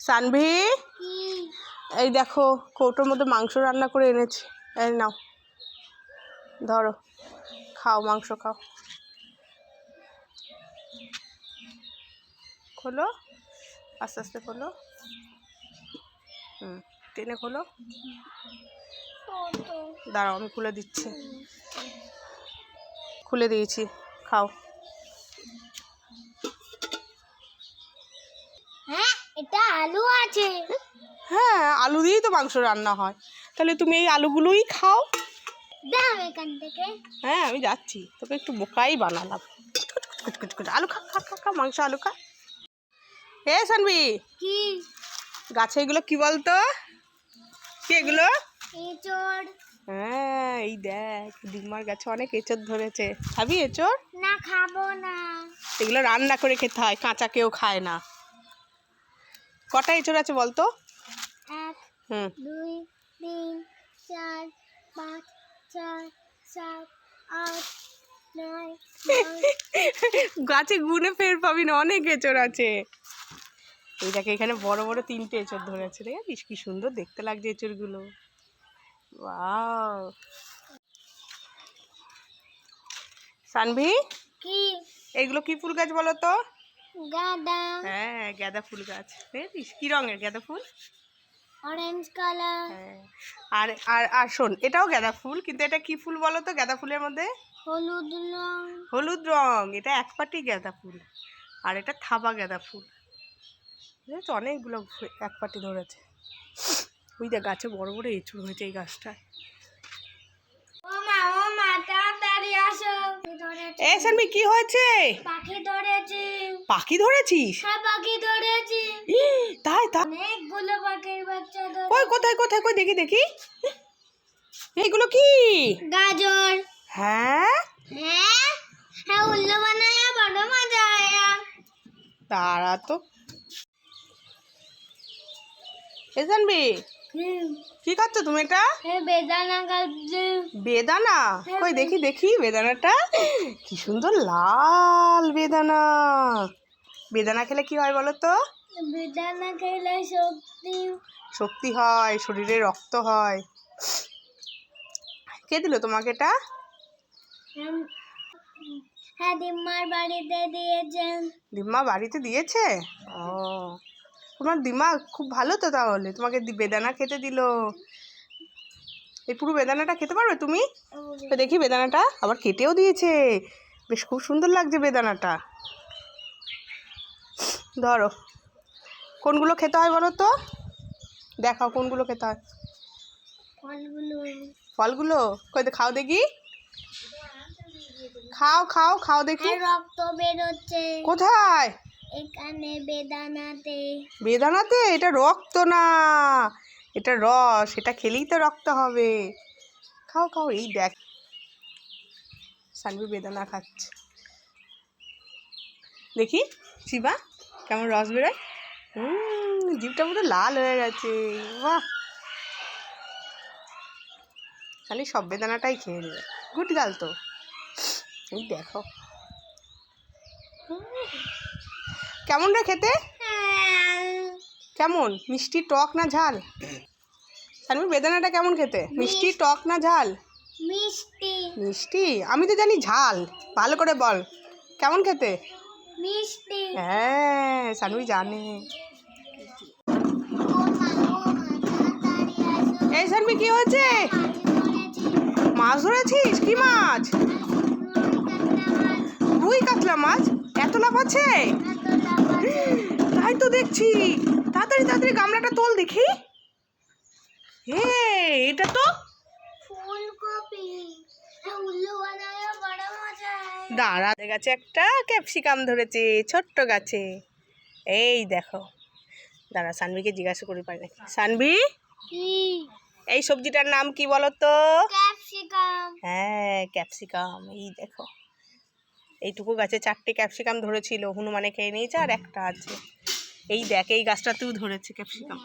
সানভি? এই দেখো কৌটোর মধ্যে মাংস রান্না করে এনেছি। এই নাও। ধরো। খাও মাংস খাও। খোলো? আস্তে আস্তে খোলো। হুম টেনে খোলো। দাঁড়াও আমি খুলে দিচ্ছি। খুলে দিয়েছি। খাও। হ্যাঁ? এটা আলু আছে। হ্যাঁ আলু দিয়েই তো মাংস রান্না হয়। তাহলে তুমি এই আলুগুলোই খাও। দাও এখান থেকে। হ্যাঁ আমি যাচ্ছি। তোকে একটু বোকাই বানালাম। আলু খা খা খা খা মাংস আলু খা। এ সানবি কি? গাছে এগুলো কি বলতো? কি এগুলো? এঁচড়। হ্যাঁ এই দেখ ডিমার গাছে অনেক এঁচড় ধরেছে। খাবি এঁচড়? না খাব না। এগুলো রান্না করে খেতে হয় কাঁচা কেউ খায় না। কটা এঁচড় আছে বলতো? এক হুম। দুই তিন চার পাঁচ ছয় সাত আট নয় গাছে গুনে ফের পাবি না অনেক এঁচড় আছে। এই দেখে এখানে বড় বড় তিনটে এঁচড় ধরেছে দেখিস কি সুন্দর দেখতে লাগছে এঁচড়গুলো। ওয়াও। সানভি? কি? এগুলো কি ফুল গাছ বলো তো? গাঁদা। হ্যাঁ গাঁদা ফুল গাছ। দেখেছিস? কি রঙের গাঁদা ফুল? অরেঞ্জ কালার হ্যাঁ। আর আর আর শোন এটাও গাঁদা ফুল কিন্তু এটা কি ফুল বলো তো? গাঁদা ফুলের মধ্যে? হলুদ রং। হলুদ রং এটা এক পাটি গাঁদা ফুল। আর এটা থাবা গাঁদা ফুল। বুঝেছ অনেকগুলো এক পাটি ধরেছে। ওই দেখ গাছে বড় বড় এঁচুড় হয়েছে এই গাছটায় ও মা ও মা তাড়াতাড়ি আসো ধরেছি এ কি হয়েছে? পাখি ধরেছি। পাখি ধরেছিস? হ্যাঁ পাখি ধরেছি। তাই তা অনেকগুলো পাখির বাচ্চা ধরে কই কোথায় কোথায় কই দেখি দেখি। এইগুলো কি? গাজর। হ্যাঁ? হ্যাঁ? হ্যাঁ উল্লু বানায়া বড় মজা আয়া। তারা তো। এ হুম কি খাচ্ছ তুমি এটা? বেদানা বেদানা? কই দেখি দেখি বেদানাটা। কি সুন্দর লাল বেদানা। বেদানা খেলে কি হয় বলো তো? বেদানা খেলে শক্তি। শক্তি হয় শরীরে রক্ত হয়। কে দিল তোমাকে এটা? হ্যাঁ দিম্মার বাড়িতে দিয়েছেন। দিম্মা বাড়িতে দিয়েছে? ও। তোমার দিমা খুব ভালো তো তাহলে? তোমাকে দি- বেদানা খেতে দিল। এই পুরো বেদানাটা খেতে পারবে তুমি? দেখি বেদানাটা আবার কেটেও দিয়েছে। বেশ খুব সুন্দর লাগছে বেদানাটা। ধরো। কোনগুলো খেতে হয় বলো তো? দেখাও কোনগুলো খেতে হয়। ফলগুলো। কই খাও দেখি। খাও খাও খাও দেখি। রক্ত কোথায়? এখানে বেদানাতে। বেদানাতে? এটা রক্ত না। এটা রস এটা খেলেই তো রক্ত হবে। খাও খাও, এই দেখ। সানবি বেদানা খাচ্ছে। দেখি শিবা কেমন রস বেরোয়? জিভটা পুরো লাল হয়ে গেছে। বাহ! খালি সব বেদানাটাই খেয়ে নেবে। গুড গাল তো। এই দেখো হুম। কেমন রে খেতে? কেমন? মিষ্টি টক না ঝাল? সানবি বেদানাটা কেমন খেতে? মিষ্টি টক না ঝাল? মিষ্টি। মিষ্টি? আমি তো জানি ঝাল। ভালো করে বল। কেমন খেতে? মিষ্টি। হ্যাঁ সানবি জানে। এই সানবি কি হয়েছে? মাছ মাছ? ধরেছিস কি মাছ। রুই কাতলা মাছ? আছে। তাই তো দেখছি। তাড়াতাড়ি তাড়াতাড়ি গামলাটা তোল দেখি। হে এটা তো। দাঁড়া গেছে একটা ক্যাপসিকাম ধরেছে ছোট্ট গাছে। এই দেখো। দাঁড়া সানভিকে জিজ্ঞাসা করি পারি নাকি সানভি এই সবজিটার নাম কি বলো তো? ক্যাপসিকাম। হ্যাঁ ক্যাপসিকাম। এই দেখো। এইটুকু গাছে চারটে ক্যাপসিকাম ধরেছিল, হনুমানে খেয়ে নিয়েছে আর একটা আছে। এই দেখ, এই গাছটাতেও ধরেছে ক্যাপসিকাম।